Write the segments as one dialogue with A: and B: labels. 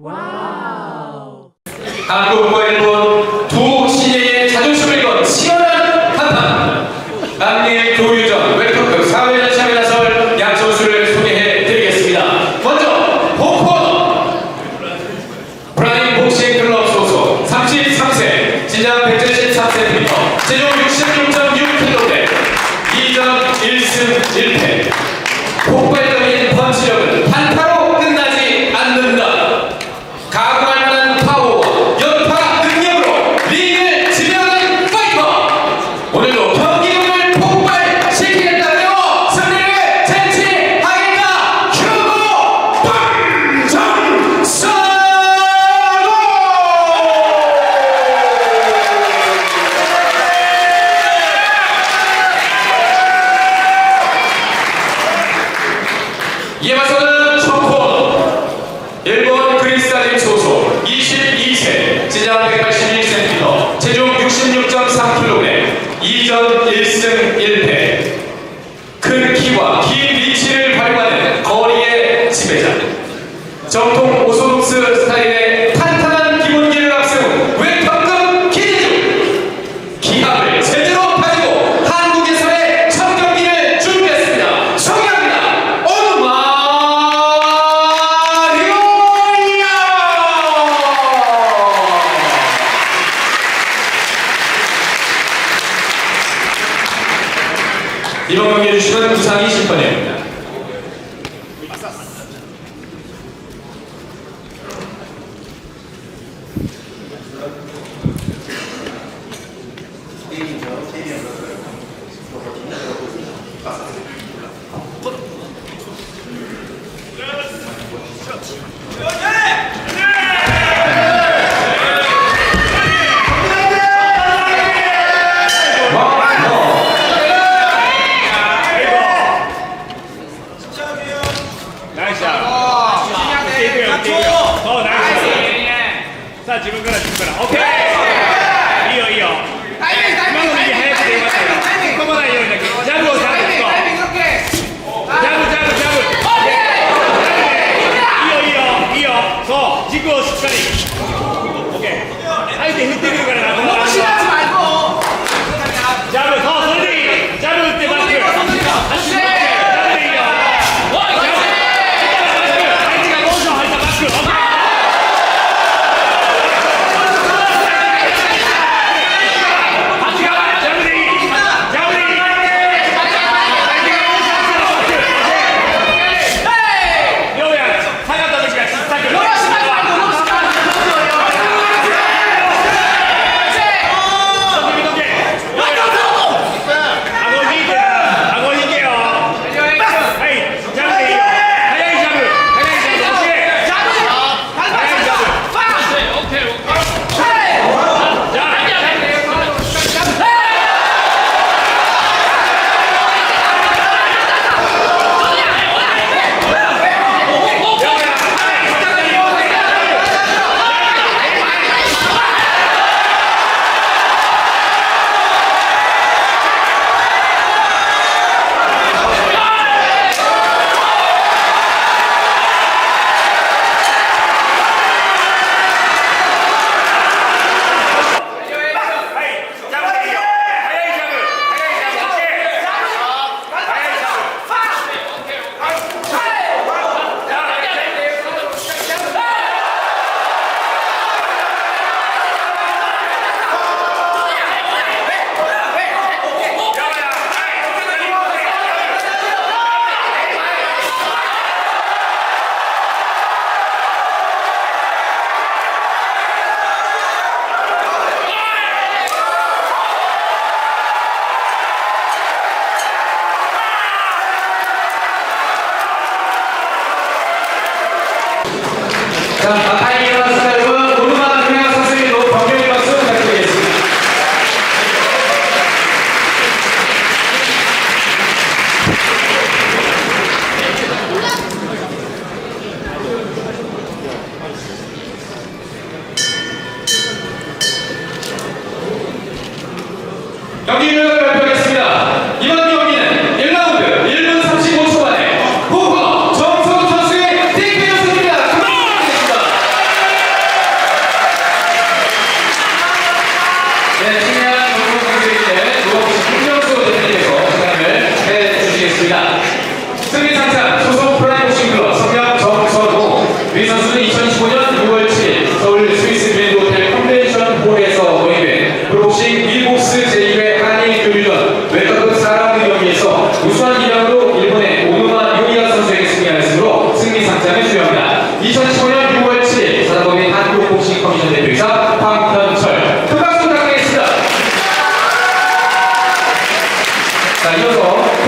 A: 와우. 한국과 그 일본 두 시대의 자존심을 건 치열한 한판. 남미의 교유전 웰터급 그 사회전 시합에 나설 양 선수를 소개해 드리겠습니다. 먼저 홍콩 브라인 복싱 클럽 소속 33세 진장 173세 피터 체중 66.6kg 2점 1승 1패 폭발 이에 맞서는 초콘 일본 그리스아림 소속 22세 지장 181cm 체중 66.3kg 2전 1승 1패. trust. 자
B: 지금 거라 지금 거라 오케이.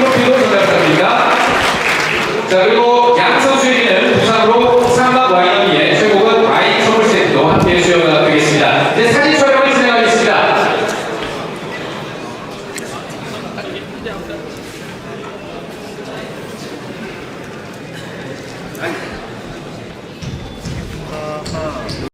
B: 트로피도 전달드립니다. 자 그리고 양 선수에게는 부상으로 삼박
C: 와이너비의
B: 최고급 와인 선물 세트도 함께 수여가 되겠습니다. 이제
A: 사진